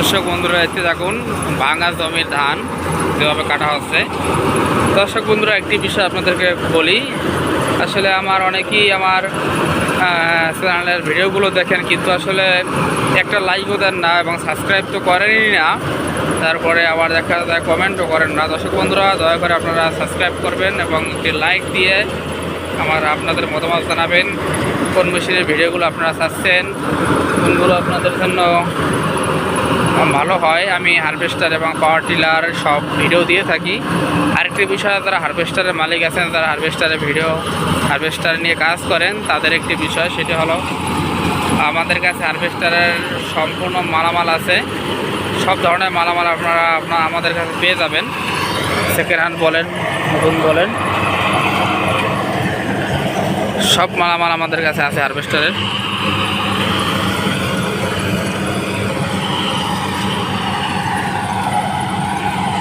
দর্শক বন্ধুরা এতে থাকুন ভাঙা জমির ধান যেভাবে কাটা হচ্ছে। দর্শক বন্ধুরা, একটি বিষয় আপনাদেরকে বলি। আসলে আমার অনেকেই আমার চ্যানেলের ভিডিওগুলো দেখেন, কিন্তু আসলে একটা লাইকও দেন না এবং সাবস্ক্রাইব তো করেনই না। তারপরে আবার দেখা যায় কমেন্টও করেন না। দর্শক বন্ধুরা, দয়া করে আপনারা সাবস্ক্রাইব করবেন এবং একটি লাইক দিয়ে আমার আপনাদের মতামত জানাবেন। কোন মেশিনের ভিডিওগুলো আপনারা চাচ্ছেন? কোনগুলো আপনাদের জন্য ভালো হয়। আমি হারভেস্টার এবং পাওয়ার টিলার সব ভিডিও দিয়ে থাকি। আরেকটি বিষয়, যারা হারভেস্টারের মালিক আছেন যারা হারভেস্টারের ভিডিও হারভেস্টার নিয়ে কাজ করেন, তাদের একটি বিষয় সেটি হলো, আমাদের কাছে হারভেস্টারের সম্পূর্ণ মালামাল আছে। সব ধরনের মালামাল আপনারা, আপনার আমাদের কাছে পেয়ে যাবেন। সেকেন্ড হ্যান্ড বলেন, নতুন বলেন। সব মালামাল আমাদের কাছে আছে হারভেস্টারের